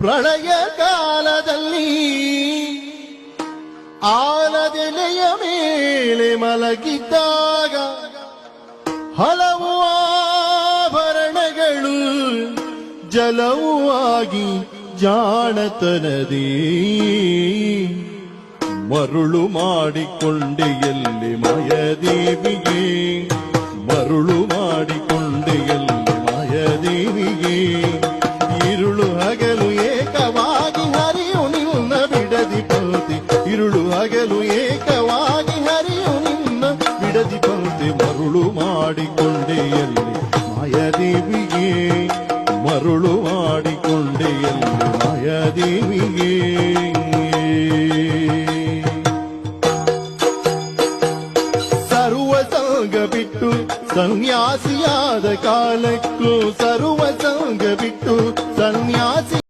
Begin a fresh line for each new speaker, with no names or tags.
ಪ್ರಳಯ ಕಾಲದಲ್ಲಿ ಆಲದೆಲೆಯ ಮೇಲೆ ಮಲಗಿದ್ದಾಗ ಹಲವು ಆಭರಣಗಳು ಜಲವೂ ಆಗಿ ಜಾಣತನದೇ ಮರುಳು ಮಾಡಿಕೊಂಡೆ ಎಲ್ಲಿ ಮಾಯದೇವಿಗೆ ಮರುಳು ಮಾಡಿಕೊಂಡೆ ಎಲ್ಲಿ ಮಾಯದೇವಿಗೆ ഇരുളു ಹಗಲು ಹಗಲು ಏಕವಾಗಿ ಹರಿಯು ನಿನ್ನ ಬಿಡದಿ ಬಂತೆ ಮರುಳು ಮಾಡಿಕೊಂಡೆಯಲ್ಲಿ ಮಾಯದೇವಿಗೆ ಮರುಳು ಮಾಡಿಕೊಂಡೆಯಲ್ಲಿ ಮಾಯದೇವಿಗೆ. ಸರ್ವ ಬಿಟ್ಟು ಸನ್ಯಾಸಿಯಾದ ಕಾಲಕ್ಕೂ ಸರ್ವ ಸಂಗ ಬಿಟ್ಟು ಸನ್ಯಾಸಿ